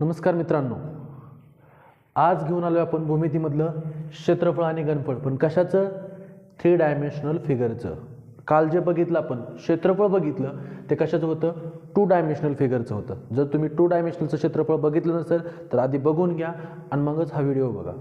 नमस्कार मित्रांनो. आज घेऊन आलो आपण भूमितीमधलं क्षेत्रफळ आणि गणफळ पण कशाचं? थ्री डायमेन्शनल फिगरचं. काल जे बघितलं आपण क्षेत्रफळ बघितलं ते कशाचं होतं? टू डायमेन्शनल फिगरचं होतं. जर तुम्ही टू डायमेन्शनलचं क्षेत्रफळ बघितलं नसेल तर आधी बघून घ्या आणि मगच हा व्हिडिओ बघा.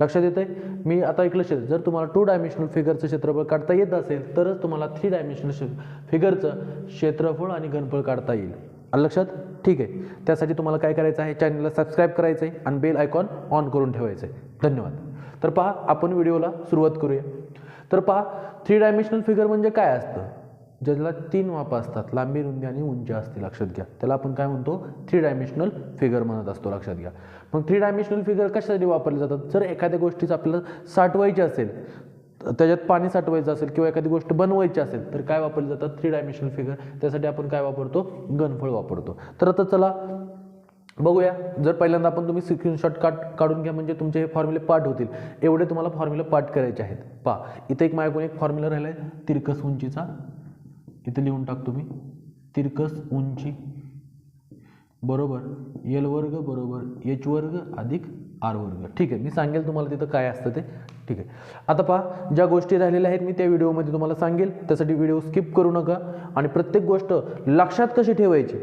लक्षात येतं आहे मी आता ऐकलं क्षेत्र. जर तुम्हाला टू डायमेन्शनल फिगरचं क्षेत्रफळ काढता येत असेल तरच तुम्हाला थ्री डायमेन्शनल फिगरचं क्षेत्रफळ आणि गणफळ काढता येईल. आलं लक्षात? ठीक आहे. त्यासाठी तुम्हाला काय करायचं आहे? चॅनलला सबस्क्राईब करायचं आहे आणि बेल आयकॉन ऑन करून ठेवायचं आहे. धन्यवाद. तर पहा आपण व्हिडिओला सुरुवात करूया. तर पहा थ्री डायमेन्शनल फिगर म्हणजे काय असतं? ज्याला तीन माप असतात. लांबी रुंदी आणि उंची असते. लक्षात घ्या. त्याला आपण काय म्हणतो? थ्री डायमेन्शनल फिगर म्हणत असतो. लक्षात घ्या. मग थ्री डायमेन्शनल फिगर कशासाठी वापरले जातात? जर एखाद्या गोष्टीचं आपल्याला साठवायची असेल त्याच्यात पाणी साठवायचं असेल किंवा एखादी गोष्ट बनवायची असेल तर काय वापरले जातात? थ्री डायमेन्शनल फिगर त्यासाठी आपण काय वापरतो? घनफळ वापरतो. तर आता चला बघूया. जर पहिल्यांदा आपण तुम्ही स्क्रीनशॉट काट काढून घ्या म्हणजे तुमचे हे फॉर्म्युले पाठ होतील. एवढे तुम्हाला फॉर्म्युले पाठ करायचे आहेत. पा इथे एक माझ्याकडून एक फॉर्म्युला राहिला आहे तिरकस उंचीचा. इथे लिहून टाकतो मी तिरकस उंची. बरोबर. एल वर्ग बरोबर एच वर्ग अधिक आर वर्ग. ठीक आहे मी सांगेल तुम्हाला तिथं काय असतं ते. ठीक आहे. आता पहा ज्या गोष्टी राहिलेल्या आहेत मी त्या व्हिडिओमध्ये तुम्हाला सांगेल. त्यासाठी व्हिडिओ स्किप करू नका. आणि प्रत्येक गोष्ट लक्षात कशी ठेवायची?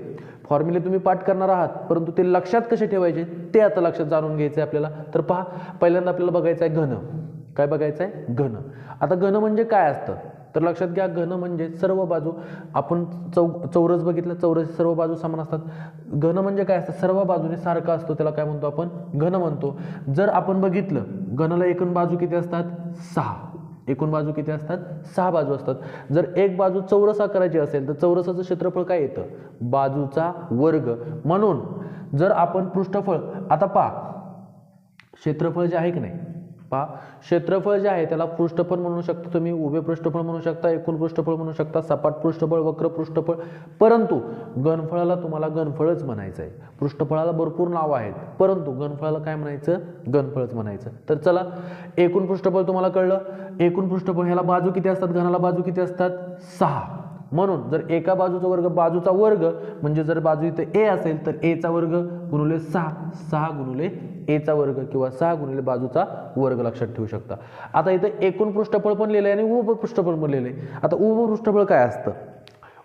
फॉर्म्युले तुम्ही पाठ करणार आहात परंतु ते लक्षात कसे ठेवायचे? ते आता लक्षात जाणून घ्यायचं आहे आपल्याला. तर पहा पहिल्यांदा आपल्याला बघायचं आहे घन. काय बघायचं आहे घन. आता घन म्हणजे काय असतं? तर लक्षात घ्या घन म्हणजे सर्व बाजू. आपण चौ चौरस बघितलं चौरस सर्व बाजू समान असतात. घन म्हणजे काय असतं? सर्व बाजूने सारखा असतो त्याला काय म्हणतो आपण? घन म्हणतो. जर आपण बघितलं घनाला एकूण बाजू किती असतात? सहा. एकूण बाजू किती असतात? सहा बाजू असतात. जर एक बाजू चौरस आकाराची असेल तर चौरसाचं क्षेत्रफळ काय येतं? बाजूचा वर्ग. म्हणून जर आपण पृष्ठफळ आता पा क्षेत्रफळ जे आहे की नाही? पहा क्षेत्रफळ जे आहे त्याला पृष्ठफळ म्हणू शकता तुम्ही उभे पृष्ठफळ म्हणू शकता एकूण पृष्ठफळ म्हणू शकता सपाट पृष्ठफळ वक्र पृष्ठफळ. परंतु घनफळाला तुम्हाला घनफळच म्हणायचं आहे. पृष्ठफळाला भरपूर नावं आहेत. परंतु घनफळाला काय म्हणायचं? घनफळच म्हणायचं. तर चला एकूण पृष्ठफळ तुम्हाला कळलं. एकूण पृष्ठफळ ह्याला बाजू किती असतात? घनाला बाजू किती असतात? सहा. म्हणून जर एका बाजूचा वर्ग बाजूचा वर्ग म्हणजे जर बाजू इथं ए असेल तर एचा वर्ग गुणुले सहा. सहा गुणुले एचा वर्ग किंवा सहा गुणिले बाजूचा वर्ग लक्षात ठेवू शकता. आता इथं एकूण पृष्ठफळ पण लिहिलं आहे आणि उभ पृष्ठफळ पण लिहिलं आहे आता उभ पृष्ठफळ काय असतं?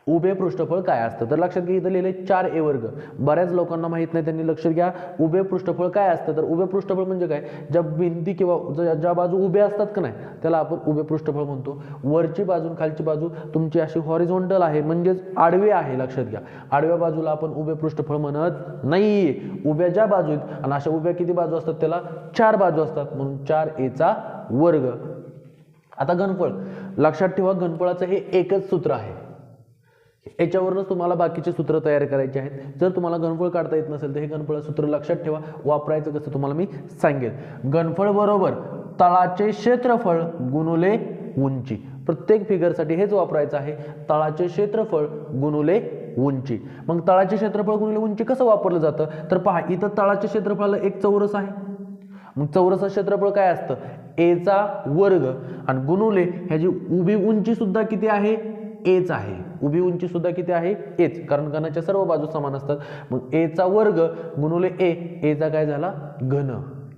उभे पृष्ठफळ काय असतं? तर लक्षात घ्या इथं लिहिले चार ए वर्ग. बऱ्याच लोकांना माहीत नाही त्यांनी लक्षात घ्या. उभे पृष्ठफळ काय असतं? तर उभे पृष्ठफळ म्हणजे काय? ज्या भिंती किंवा ज्या ज्या बाजू उभे असतात का नाही त्याला आपण उभे पृष्ठफळ म्हणतो. वरची बाजू खालची बाजू तुमची अशी हॉरिझोंटल आहे म्हणजेच आडवी आहे लक्षात घ्या. आडव्या बाजूला आपण उभे पृष्ठफळ म्हणत नाही उभ्या ज्या बाजू आहेत आणि अशा उभ्या किती बाजू असतात त्याला? चार बाजू असतात. म्हणून चार एचा वर्ग. आता घनफळ. लक्षात ठेवा घनफळाचं हे एकच सूत्र आहे. याच्यावरूनच तुम्हाला बाकीचे सूत्र तयार करायचे आहेत. जर तुम्हाला गणफळ काढता येत नसेल तर हे गणफळ सूत्र लक्षात ठेवा. वापरायचं कसं तुम्हाला मी सांगेल. गणफळ बरोबर तळाचे क्षेत्रफळ गुणुले उंची. प्रत्येक फिगरसाठी हेच वापरायचं आहे. तळाचे क्षेत्रफळ गुणुले उंची. मग तळाचे क्षेत्रफळ गुणुले उंची कसं वापरलं जातं? तर पहा इथं तळाच्या क्षेत्रफळाला एक चौरस आहे. मग चौरस क्षेत्रफळ काय असतं? एचा वर्ग. आणि गुणुले ह्याची उभी उंची सुद्धा किती आहे? एच आहे. उभी उंची सुद्धा किती आहे? एच. कारण घनाच्या सर्व बाजू समान असतात. मग एचा वर्ग गुणुले ए एचा काय झाला? घन.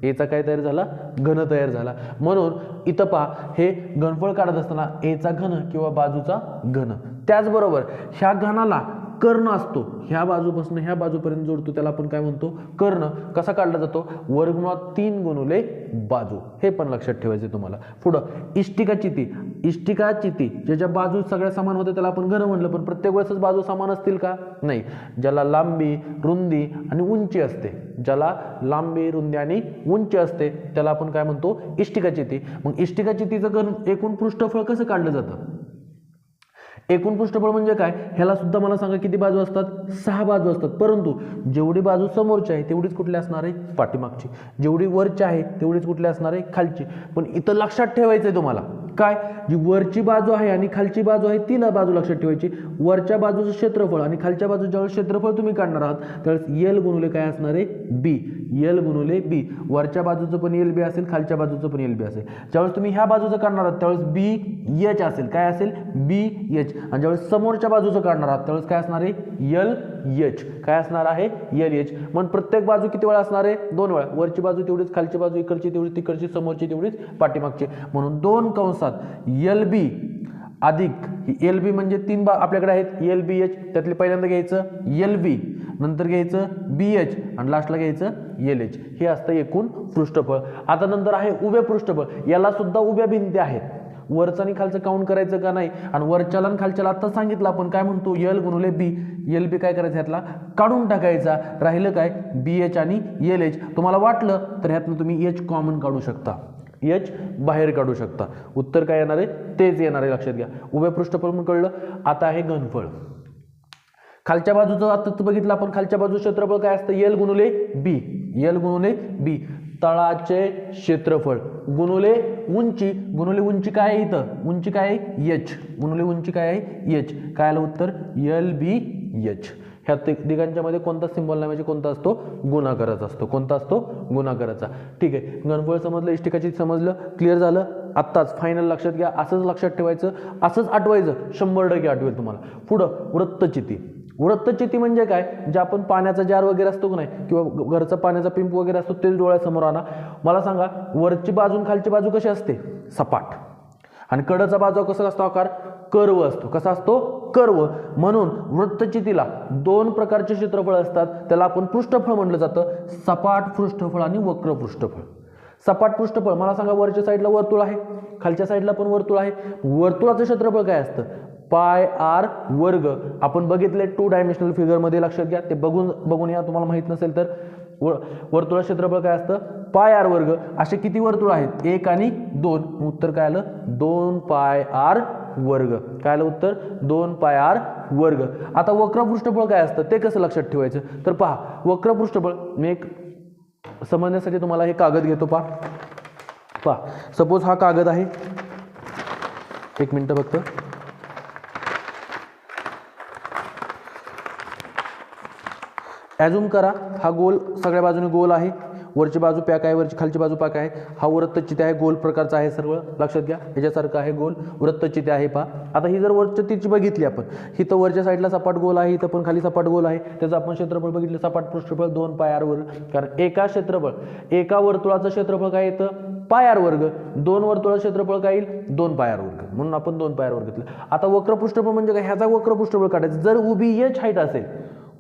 एचा काय तयार झाला? घन तयार झाला. म्हणून इथं पहा हे घनफळ काढत असताना एचा घन किंवा बाजूचा घन. त्याचबरोबर ह्या घनाला कर्ण असतो. ह्या बाजूपासून ह्या बाजूपर्यंत जोडतो त्याला आपण काय म्हणतो? कर्ण. कसा काढला जातो? वर्गमुळात तीन गुणुले बाजू. हे पण लक्षात ठेवायचे तुम्हाला. पुढं इष्टिका चिती. इष्टिका चिती ज्याच्या बाजू सगळ्या समान होत्या त्याला आपण घरं म्हणलं पण प्रत्येक वेळेसच बाजू समान असतील का? नाही. ज्याला लांबी रुंदी आणि उंची असते. ज्याला लांबी रुंदी आणि उंची असते त्याला आपण काय म्हणतो? इष्टिका चिती. मग इष्टिका चितीचं एकूण पृष्ठफळ कसं काढलं जातं? एकूण पृष्ठफळ म्हणजे काय? ह्याला सुद्धा मला सांगा किती बाजू असतात? सहा बाजू असतात. परंतु जेवढी बाजू समोरची आहे तेवढीच कुठली असणार आहे? पाठीमागची. जेवढी वरची आहे तेवढीच कुठली असणार आहे? खालची. पण इथं लक्षात ठेवायचं आहे तुम्हाला. काय? जी वरची बाजू आहे आणि खालची बाजू आहे तिला बाजू लक्षात ठेवायची. वरच्या बाजूचं क्षेत्रफळ आणि खालच्या बाजूच्या ज्यावेळेस क्षेत्रफळ तुम्ही काढणार आहात त्यावेळेस एल गुणुले काय असणार आहे? बी एल गुणुले बी वरच्या बाजूचं पण एल बी असेल खालच्या बाजूचं पण एल बी असेल. ज्यावेळेस तुम्ही ह्या बाजूचं काढणार आहात त्यावेळेस बी एच असेल. काय असेल? बी एच आणि ज्यावेळेस समोरच्या बाजूचं काढणार आहात त्यावेळेस काय असणार आहे? यल एच काय असणार आहे? एल एच मग प्रत्येक बाजू किती वेळा असणार आहे? दोन वेळा. वरची बाजू तेवढीच खालची बाजू इकडची तेवढीच तिकडची समोरची तेवढीच पाठीमागची. म्हणून दोन कंसात एल बी अधिक एल बी म्हणजे तीन बा आपल्याकडे आहेत. एल बी एच त्यातले पहिल्यांदा घ्यायचं एल बी नंतर घ्यायचं बी एच आणि लास्टला घ्यायचं एल एच हे असतं एकूण पृष्ठफळ. आता नंतर आहे उभे पृष्ठफळ. याला सुद्धा उभ्या भिंती आहेत. वरचं आणि खालचं काउंट करायचं का नाही? आणि वरच्याला आणि खालच्याला आता सांगितलं आपण काय म्हणतो? यल गुणुले बी एल बी काय करायचं ह्यातला? काढून टाकायचा. राहिलं काय? बी एच आणि एल एच तुम्हाला वाटलं तर ह्यातनं तुम्ही एच कॉमन काढू शकता. एच बाहेर काढू शकता. उत्तर काय येणार आहे? तेच येणार आहे. लक्षात घ्या. उभ्या पृष्ठफळ म्हणून कळलं. आता आहे घनफळ. खालच्या बाजूचं आता बघितलं आपण. खालच्या बाजूचं क्षेत्रफळ काय असतं? एल गुणुले बी एल गुणुले बी तळाचे क्षेत्रफळ. गुणुले उंची. गुणुले उंची काय आहे इथं? उंची काय आहे? एच गुणुले उंची काय आहे? एच काय आलं उत्तर? एल बी एच ह्या तिघांच्या मध्ये कोणता सिम्बॉल नाही म्हणजे कोणता असतो? गुणाकाराचा असतो. कोणता असतो? गुणाकाराचा. ठीक आहे. गणफळ समजलं इष्टिकाची समजलं क्लिअर झालं? आत्ताच फायनल लक्षात घ्या. असंच लक्षात ठेवायचं असंच आठवायचं. शंभर टक्के आठवेल तुम्हाला. पुढं वृत्तचिती. वृत्तचिती म्हणजे काय? जे आपण पाण्याचा जार वगैरे असतो की नाही? किंवा घरचा पाण्याचा पिंप वगैरे असतो ते डोळ्यासमोर आणा. मला सांगा वरची बाजू खालची बाजू कशी असते? सपाट. आणि कडचा बाजू कसा असतो आकार? कर्व असतो. कसा असतो? कर्व. म्हणून वृत्तचितीला दोन प्रकारचे क्षेत्रफळ असतात. त्याला आपण पृष्ठफळ म्हटलं जातं. सपाट पृष्ठफळ आणि वक्र पृष्ठफळ. सपाट पृष्ठफळ मला सांगा वरच्या साईडला वर्तुळ आहे? खालच्या साईडला पण वर्तुळ आहे. वर्तुळाचं क्षेत्रफळ काय असतं? पाय आर वर्ग. आपण बघितले टू डायमेन्शनल फिगरमध्ये लक्षात घ्या. ते बघून बघून या तुम्हाला माहीत नसेल तर. व वर्तुळा क्षेत्रफळ काय असतं? पाय आर वर्ग. असे किती वर्तुळ आहेत? एक आणि दोन. उत्तर काय आलं? दोन पाय आर वर्ग. काय आलं उत्तर? दोन पाय आर वर्ग. आता वक्र पृष्ठफळ काय असतं? ते कसं लक्षात ठेवायचं? तर पहा वक्र पृष्ठफळ मी एक समजण्यासाठी तुम्हाला हे कागद घेतो पहा. पहा सपोज हा कागद आहे. एक मिनटं फक्त. ॲझूम करा. हा गोल सगळ्या बाजूने गोल आहे. वरची बाजू पॅक आहे वरची खालची बाजू पॅक आहे. हा वृत्तचिते आहे गोल प्रकारचा आहे सर्व. लक्षात घ्या. ह्याच्यासारखं आहे गोल. वृत्तचिते आहे पा आता ही जर वरच्या तिची बघितली आपण ही तर वरच्या साईडला सपाट गोल आहे इथं पण खाली सपाट गोल आहे. त्याचं आपण क्षेत्रफळ बघितलं सपाट पृष्ठफळ दोन पायार वर्ग कारण एका क्षेत्रफळ एका वर्तुळाचं क्षेत्रफळ काय येतं? पायार वर्ग. दोन वर्तुळाचं क्षेत्रफळ काय येईल? दोन पायार वर्ग. म्हणून आपण दोन पायार वर्ग घेतलं. आता वक्र पृष्ठफळ म्हणजे काय? ह्याचा वक्र पृष्ठफळ काढायचं. जर उभी एच हाईट असेल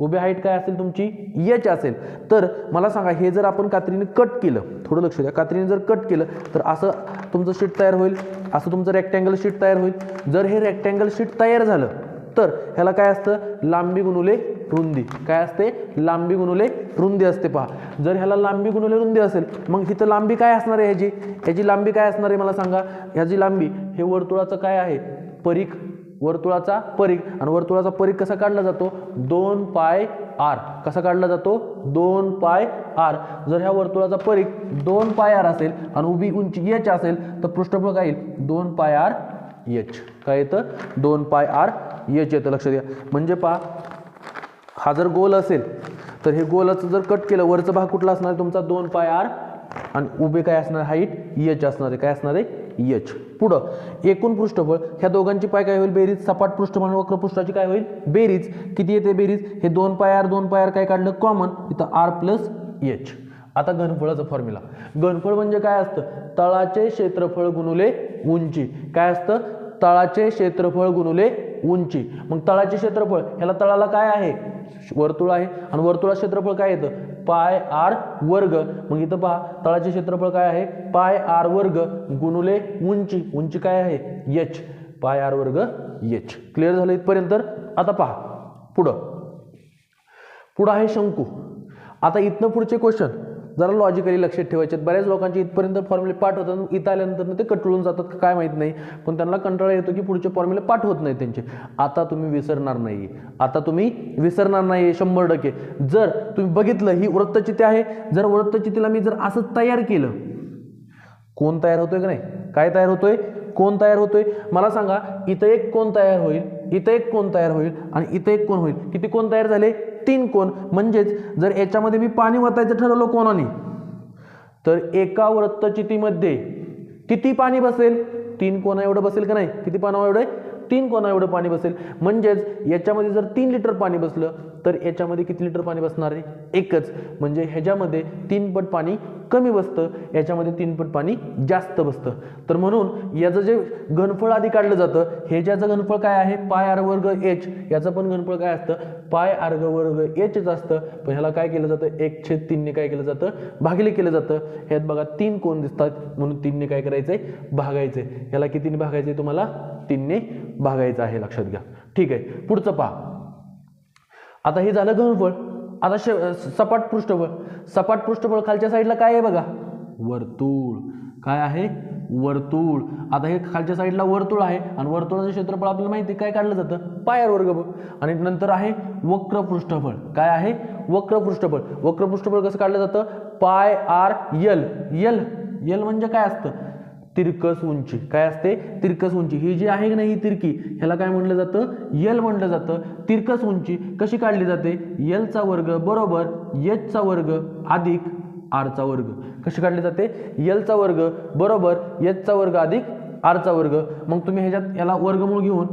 उभी हाईट काय असेल तुमची? एच असेल. तर मला सांगा हे जर आपण कात्रीने कट केलं थोडं लक्ष द्या. कात्रीने जर कट केलं तर असं तुमचं शीट तयार होईल. असं तुमचं रेक्टँगल शीट तयार होईल. जर हे रेक्टँगल शीट तयार झालं तर ह्याला काय असतं? लांबी गुणुले रुंदी. काय असते? लांबी गुणुले रुंदी असते पहा. जर ह्याला लांबी गुणुले रुंदी असेल मग इथं लांबी काय असणार आहे ह्याची? ह्याची लांबी काय असणार आहे मला सांगा? ह्याची लांबी हे वर्तुळाचं काय आहे? परीख वर्तुळाचा परीघ. आणि वर्तुळाचा परीघ कसा काढला जातो? दोन पाय आर. कसा काढला जातो? दोन पाय आर. जर ह्या वर्तुळाचा परीघ दोन पाय आर असेल आणि उभी उंची एच असेल तर पृष्ठफळ काय येईल? दोन पाय आर एच काय येतं? दोन पाय आर एच येतं. लक्ष द्या. म्हणजे पहा हा जर गोल असेल तर हे गोलाचं जर कट केलं वरचा भाग कुठला असणार? तुमचा दोन पाय आर आणि उभे काय असणार? हाईट एच असणार आहे. काय असणार आहे? एच पुढं एकूण पृष्ठफळ ह्या दोघांची पाय काय होईल? बेरीज. सपाट पृष्ठफळ आणि वक्रपृष्ठाची काय होईल? बेरीज. किती येते बेरीज? हे दोन पाय आर दोन पाय आर काय काढलं? कॉमन. इथं आर प्लस एच आता घनफळाचा फॉर्म्युला घनफळ म्हणजे काय असतं? तळाचे क्षेत्रफळ गुणुले उंची. काय असतं? तळाचे क्षेत्रफळ गुणुले उंची. मग तळाचे क्षेत्रफळ ह्याला तळाला काय आहे? वर्तुळ आहे. आणि वर्तुळा क्षेत्रफळ काय येतं? पाय आर वर्ग. मग इथं पहा तळाचे क्षेत्रफळ काय आहे? पाय आर वर्ग गुणुले उंची. उंची काय आहे? एच पाय आर वर्ग एच क्लिअर झालं इथपर्यंत आता पहा. पुढं. पुढं आहे शंकू. आता इथनं पुढचे क्वेश्चन जरा लॉजिकली लक्षात ठेवायचे आहेत. बऱ्याच लोकांचे इथपर्यंत फॉर्म्युले पाठ होतात इथं आल्यानंतर ते कटळून जातात काय माहीत नाही. पण त्यांना कंटाळा येतो की पुढचे फॉर्म्युले पाठ होत नाही त्यांचे. आता तुम्ही विसरणार नाही आता तुम्ही विसरणार नाही शंभर टक्के. जर तुम्ही बघितलं ही वृत्तचिती आहे. जर वृत्तचितीला मी जर असं तयार केलं कोण तयार होतोय का नाही? काय तयार होतोय? कोण तयार होतोय? मला सांगा इथं एक कोण तयार होईल? इथं एक कोण तयार होईल? आणि इथं एक कोण होईल? किती कोण तयार झाले? तीन कोण? म्हणजेच जर याच्यामध्ये मी पाणी वतायचं ठरवलं कोणाने तर एका वृत्तचितीमध्ये किती पाणी बसेल? तीन कोणा एवढं बसेल का नाही? किती पाना एवढं तीन कोणा एवढं पाणी बसेल? म्हणजेच याच्यामध्ये जर तीन लिटर पाणी बसलं तर याच्यामध्ये किती लिटर पाणी बसणार आहे? एकच. म्हणजे ह्याच्यामध्ये तीन पट पाणी कमी बसतं याच्यामध्ये तीन पट पाणी जास्त बसतं. तर म्हणून याचं जे घनफळ आधी काढलं जातं हे ज्याचं घनफळ काय आहे? पाय आर वर्ग एच. याचं पण घनफळ काय असतं? पाय आर्ग वर्ग एचच असतं. पण ह्याला काय केलं जातं? एक छेद तीनने काय केलं जातं? भागिले केलं जातं. ह्यात बघा तीन कोण दिसतात? म्हणून तीनने काय करायचंय? भागायचंय. ह्याला कितीने भागायचंय तुम्हाला? तीनने भागायचं आहे लक्षात घ्या. ठीक आहे पुढचं पहा. आता हे झालं घनफळ. आता श सपाट पृष्ठबळ सपाट पृष्ठबळ खालच्या साईडला काय आहे बघा? वर्तुळ. काय आहे? वर्तुळ. आता हे खालच्या साईडला वर्तुळ आहे आणि वर्तुळाचं क्षेत्रफळ आपल्याला माहिती आहे, काय काढलं जातं? पायर वर्ग आणि नंतर आहे वक्र पृष्ठफळ. काय आहे? वक्र पृष्ठफळ. वक्र पृष्ठबळ कसं काढलं जातं? पाय आर यल. यल. यल म्हणजे काय असतं? तिरकस उंची. काय असते? तिरकस उंची. ही जी आहे की नाही ही तिरकी? ह्याला काय म्हणलं जातं? यल म्हणलं जातं. तिरकस उंची कशी काढली जाते? यलचा वर्ग बरोबर यचचा वर्ग अधिक आरचा वर्ग. कशी काढली जाते? यलचा वर्ग बरोबर यचचा वर्ग अधिक आरचा वर्ग. मग तुम्ही ह्याच्यात याला वर्गमूळ घेऊन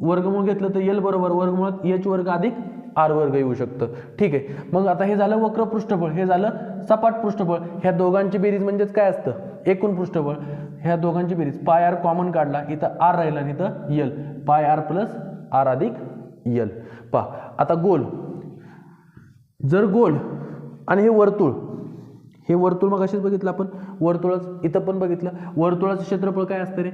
वर्गमूळ घेतलं तर यल बरोबर वर्गमुळात यच वर्ग अधिक आर वर्ग येऊ शकतं. ठीक आहे. मग आता हे झालं वक्र पृष्ठबळ हे झालं सपाट पृष्ठबळ ह्या दोघांची बेरीज म्हणजेच काय असतं? एकूण पृष्ठबळ ह्या दोघांची बेरीज. पाय आर कॉमन काढला इथं आर राहिला आणि इथं L pi R plus R अधिक यल पा आता गोल. जर गोल आणि हे वर्तुळ हे वर्तुळ मग असेच बघितलं आपण? वर्तुळाच इथं पण बघितलं. वर्तुळाचं क्षेत्रफळ काय असतं रे?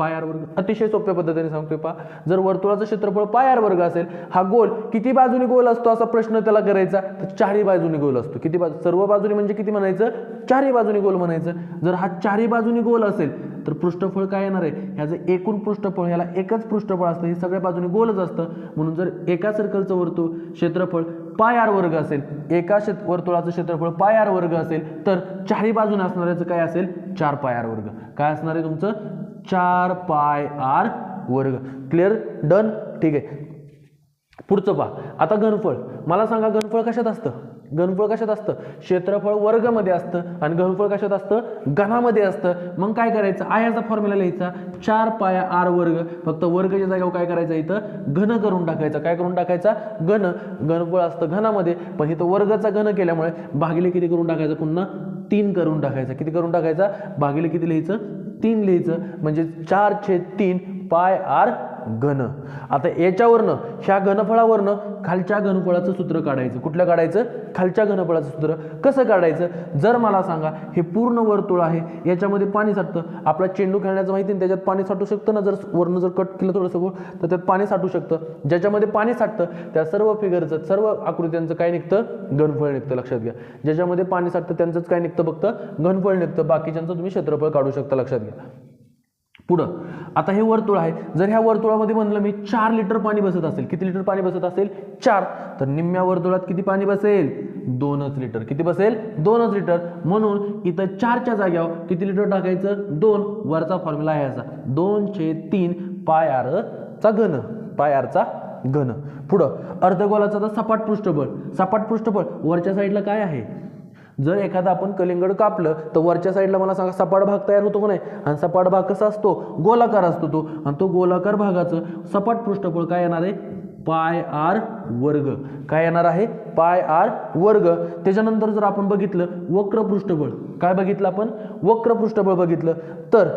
पाय आर वर्ग. अतिशय सोप्या पद्धतीने सांगतोय पा जर वर्तुळाचं क्षेत्रफळ पाय आर वर्ग असेल हा गोल किती बाजूने गोल असतो असा प्रश्न त्याला करायचा? तर चारही बाजूने गोल असतो. किती बाजू? सर्व बाजूने म्हणजे किती म्हणायचं? चारही बाजूने गोल म्हणायचं. जर हा चारही बाजूने गोल असेल तर पृष्ठफळ काय येणार आहे? ह्याचं एकूण पृष्ठफळ ह्याला एकच पृष्ठफळ असतं हे सगळ्या बाजूने गोलच असतं. म्हणून जर एका सर्कलचं वर्तुळ क्षेत्रफळ पाय आर वर्ग असेल एका क्षेत्र वर्तुळाचं क्षेत्रफळ पाय आर वर्ग असेल तर चारही बाजूने असणाऱ्याचं काय असेल? चार पाय आर वर्ग. काय असणार आहे तुमचं? चार पाय आर वर्ग. क्लिअर डन ठीक आहे. पुढचं पहा. आता घनफळ. मला सांगा घनफळ कशात असतं? घनफळ कशात असतं? क्षेत्रफळ वर्गमध्ये असतं आणि घनफळ कशात असतं? घनामध्ये असतं. मग काय करायचं? आयाचा फॉर्म्युला लिहायचा. चार पाया आर वर्ग. फक्त वर्गच्या जागेवर काय करायचं इथं? घन करून टाकायचा. काय करून टाकायचा? घन. घनफळ असतं घनामध्ये पण इथं वर्गाचा घन केल्यामुळे भागिले किती करून टाकायचं? पुन्हा तीन करून टाकायचा. किती करून टाकायचा? भागिले किती लिहायचं? तीन लिहायचं म्हणजे चार छेद तीन पाय आर घन. आता याच्यावरनं ह्या घनफळावरनं खालच्या घनफळाचं सूत्र काढायचं. कुठलं काढायचं? खालच्या घनफळाचं सूत्र. कसं काढायचं? जर मला सांगा हे पूर्ण वर्तुळ आहे याच्यामध्ये पाणी साठतं. आपला चेंडू खेळण्याचं माहिती आहे त्याच्यात पाणी साठू शकतं ना? जर वरनं जर कट केलं थोडंसं तर त्यात पाणी साठू शकतं. ज्याच्यामध्ये पाणी साठतं त्या सर्व फिगरचं सर्व आकृत्यांचं काय निघतं? घनफळ निघतं. लक्षात घ्या. ज्याच्यामध्ये पाणी साठतं त्यांचंच काय निघतं फक्त? घनफळ निघतं. बाकीच्यांचं तुम्ही क्षेत्रफळ काढू शकता. लक्षात घ्या. पुढं. आता हे वर्तुळ आहे. जर ह्या वर्तुळामध्ये म्हणलं मी चार लिटर पाणी बसत असेल किती लिटर पाणी बसत असेल? चार. तर निम्म्या वर्तुळात किती पाणी बसेल? दोनच लिटर. किती बसेल? दोनच लिटर. म्हणून इथं चारच्या जाग्यावर किती लिटर टाकायचं? दोन. वरचा फॉर्म्युला आहे याचा. दोन छे तीन पाय घन. पाय आरचा घन. पुढं. अर्धगोलाचं तर सपाट पृष्ठबळ. सपाट पृष्ठबळ वरच्या साईडला काय आहे? जर एखादा आपण कलिंगड कापलं तर वरच्या साईडला मला सांगा सपाट भाग तयार होतो का नाही? आणि सपाट भाग कसा असतो? गोलाकार असतो तो. आणि तो गोलाकार भागाचं सपाट पृष्ठफळ काय येणार आहे? पाय आर वर्ग. काय येणार आहे? पाय आर वर्ग. त्याच्यानंतर जर आपण बघितलं वक्र पृष्ठबळ काय बघितलं आपण? वक्र पृष्ठबळ बघितलं. तर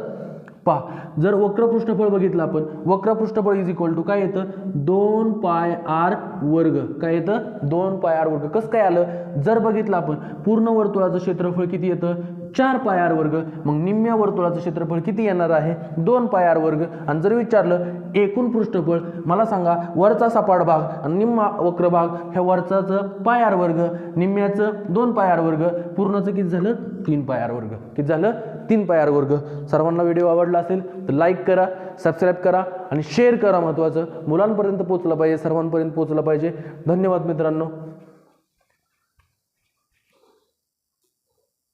पहा जर वक्र पृष्ठफळ बघितलं आपण वक्र पृष्ठफळ इज इक्वल टू काय येतं? दोन पाय आर वर्ग. काय येतं? दोन पाय आर वर्ग. कसं काय आलं? जर बघितलं आपण पूर्ण वर्तुळाचं क्षेत्रफळ किती येतं? चार पाय आर वर्ग. मग निम्म्या वर्तुळाचं क्षेत्रफळ किती येणार आहे? दोन पाय आर वर्ग. आणि जर विचारलं एकूण पृष्ठफळ मला सांगा वरचा सपाट भाग आणि निम्मा वक्र भाग ह्या वरचाचं पाय आर वर्ग निम्म्याचं दोन पाय आर वर्ग पूर्णचं किती झालं? तीन पाय आर वर्ग. किती झालं? तीन पायार वर्ग. सर्वांना व्हिडिओ आवडला असेल तर लाईक करा सबस्क्राईब करा आणि शेअर करा महत्त्वाचं मुलांपर्यंत पोचलं पाहिजे सर्वांपर्यंत पोचलं पाहिजे. धन्यवाद मित्रांनो.